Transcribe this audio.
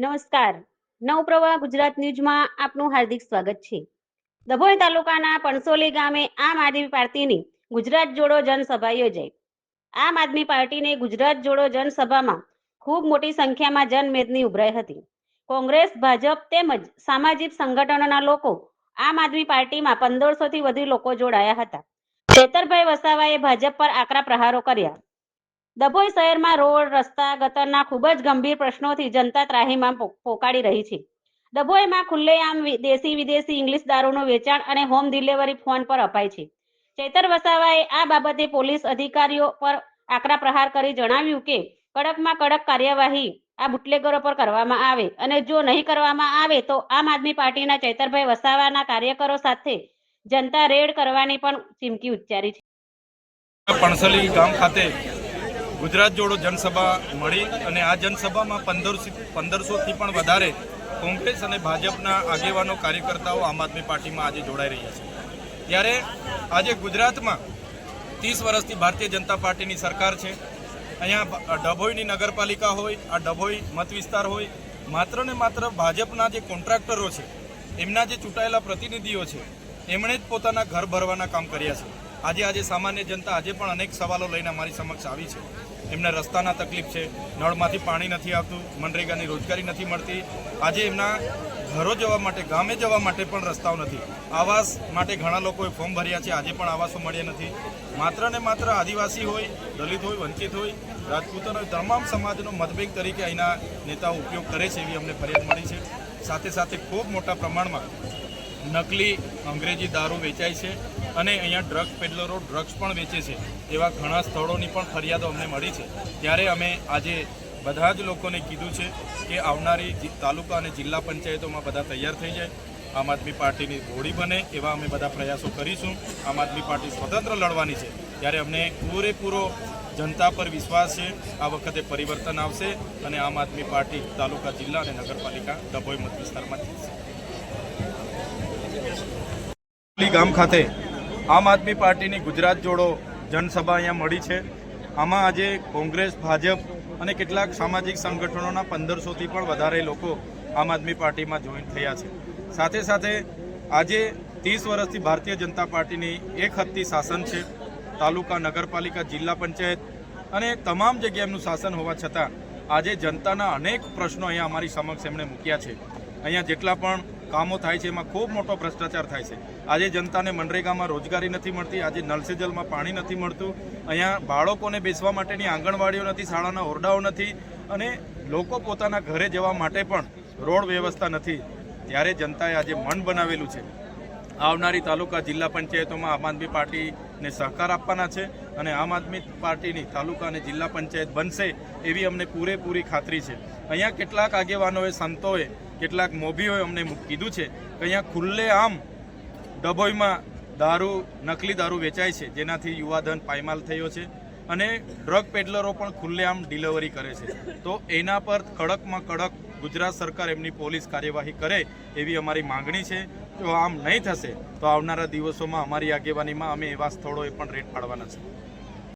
નમસ્કાર. નવપ્રવાહ ગુજરાત ન્યૂઝમાં આપનું હાર્દિક સ્વાગત છે. દભોઈ તાલુકાના પણસોલી ગામે આમ આદમી પાર્ટીની ગુજરાત જોડો જનસભા યોજાઈ. આમ આદમી પાર્ટીને ગુજરાત જોડો જનસભામાં ખૂબ મોટી સંખ્યામાં જનમેદની ઉભરાઈ હતી. કોંગ્રેસ, ભાજપ તેમજ સામાજિક સંગઠનોના લોકો આમ આદમી પાર્ટીમાં પંદરસોથી વધુ લોકો જોડાયા હતા. ચેતરભાઈ વસાવાએ ભાજપ પર આકરા પ્રહારો કર્યા. ડભોઈ શહેરમાં રોડ, રસ્તા, ગટરના ખૂબ જ ગંભીર પ્રશ્નોથી જનતા ત્રાહીમાં પો- પોકાડી રહી છે. ડભોઈમાં ખુલ્લેઆમ દેશી વિદેશી ઇંગ્લિશ દારૂનું વેચાણ અને હોમ ડિલિવરી ફોન પર અપાય છે. ચેતર વસાવાએ આ બાબતે પોલીસ અધિકારીઓ પર આકરા પ્રહાર કરી જણાવ્યું કે, કડકમાં કડક કાર્યવાહી આ બુટલેગરો પર કરવામાં આવે અને જો નહીં કરવામાં આવે તો આમ આદમી પાર્ટીના ચૈતરભાઈ વસાવાના કાર્યકરો સાથે જનતા રેડ કરવાની પણ ચીમકી ઉચ્ચારી છે. પણસલી ગામ ખાતે ગુજરાત જોડો જનસભા મળી અને આ જનસભામાં પંદરસો પંદરસોથી પણ વધારે કોંગ્રેસ અને ભાજપના આગેવાનો કાર્યકર્તાઓ આમ આદમી પાર્ટીમાં આજે જોડાઈ રહ્યા છે. ત્યારે આજે ગુજરાતમાં ત્રીસ વર્ષથી ભારતીય જનતા પાર્ટીની સરકાર છે. અહીંયા ડભોઈની નગરપાલિકા હોય, આ ડભોઈ મત વિસ્તાર હોય, માત્ર ને માત્ર ભાજપના જે કોન્ટ્રાક્ટરો છે, એમના જે ચૂંટાયેલા પ્રતિનિધિઓ છે, એમણે જ પોતાના ઘર ભરવાના કામ કર્યા છે. આજે આજે સામાન્ય જનતા આજે પણ અનેક સવાલો લઈને અમારી સમક્ષ આવી છે. એમને રસ્તાના તકલીફ છે, નળમાંથી પાણી નથી આવતું, મનરેગાની રોજગારી નથી મળતી. આજે એમના ઘરો જવા માટે, ગામે જવા માટે પણ રસ્તાઓ નથી. આવાસ માટે ઘણા લોકોએ ફોર્મ ભર્યા છે, આજે પણ આવાસો મળ્યા નથી. માત્ર ને માત્ર આદિવાસી હોય, દલિત હોય, વંચિત હોય, રાજપૂતો તમામ સમાજનો મતભેદ તરીકે અહીંના નેતાઓ ઉપયોગ કરે છે એવી અમને ફરિયાદ મળી છે. સાથે સાથે ખૂબ મોટા પ્રમાણમાં નકલી અંગ્રેજી દારૂ વેચાય છે. અને અહીંયા ડ્રગ્સ પેડલરો ડ્રગ્સ પણ વેચે છે. એવા ઘણા સ્થળોની પણ ફરિયાદો અમને મળી છે. ત્યારે અમે આજે બધા જ લોકોને કીધું છે કે આવનારી તાલુકા અને જિલ્લા પંચાયતોમાં બધા તૈયાર થઈ જાય. આમ આદમી પાર્ટીની હોળી બને એવા અમે બધા પ્રયાસો કરીશું. આમ આદમી પાર્ટી સ્વતંત્ર લડવાની છે. ત્યારે અમને પૂરેપૂરો જનતા પર વિશ્વાસ છે. આ વખતે પરિવર્તન આવશે અને આમ આદમી પાર્ટી તાલુકા, જિલ્લા અને નગરપાલિકા ડભોઈ મત વિસ્તારમાં જીતશે. ગામ ખાતે આમ આદમી પાર્ટીની ગુજરાત જોડો જનસભા અહીંયા મળી છે. આમાં આજે કોંગ્રેસ, ભાજપ અને કેટલાક સામાજિક સંગઠનોના પંદરસોથી પણ વધારે લોકો આમ આદમી પાર્ટીમાં જોઈન થયા છે. સાથે સાથે આજે ત્રીસ વર્ષથી ભારતીય જનતા પાર્ટીની એક હદથી શાસન છે. તાલુકા, નગરપાલિકા, જિલ્લા પંચાયત અને તમામ જગ્યાએ એમનું શાસન હોવા છતાં આજે જનતાના અનેક પ્રશ્નો અહીંયા અમારી સમક્ષ એમણે મૂક્યા છે. અહીંયા જેટલા પણ કામો થાય છે, એમાં ખૂબ મોટો ભ્રષ્ટાચાર થાય છે. આજે જનતાને મનરેગામાં રોજગારી નથી મળતી, આજે નલ જલમાં પાણી નથી મળતું, અહીંયા બાળકોને બેસવા માટેની આંગણવાડીઓ નથી, શાળાના ઓરડાઓ નથી, અને લોકો પોતાના ઘરે જવા માટે પણ રોડ વ્યવસ્થા નથી. ત્યારે જનતાએ આજે મન બનાવેલું છે. આવનારી તાલુકા જિલ્લા પંચાયતોમાં આમ આદમી પાર્ટીને સહકાર આપવાના છે અને આમ આદમી પાર્ટીની તાલુકા અને જિલ્લા પંચાયત બનશે એવી અમને પૂરેપૂરી ખાતરી છે. અહીંયા કેટલાક આગેવાનોએ, સંતોએ કેટલાક મોભીઓએ અમને કીધું છે કે અહીંયા ખુલ્લે આમ ડભોઈમાં દારૂ, નકલી દારૂ વેચાય છે, જેનાથી યુવાધન પાયમાલ થયો છે અને ડ્રગ પેડલરો પણ ખુલ્લેઆમ ડિલિવરી કરે છે. તો એના પર કડકમાં કડક ગુજરાત સરકાર એમની પોલીસ કાર્યવાહી કરે એવી અમારી માંગણી છે. જો આમ નહીં થશે, તો આવનારા દિવસોમાં અમારી આગેવાનીમાં અમે એવા સ્થળોએ પણ રેડ પાડવાના છે.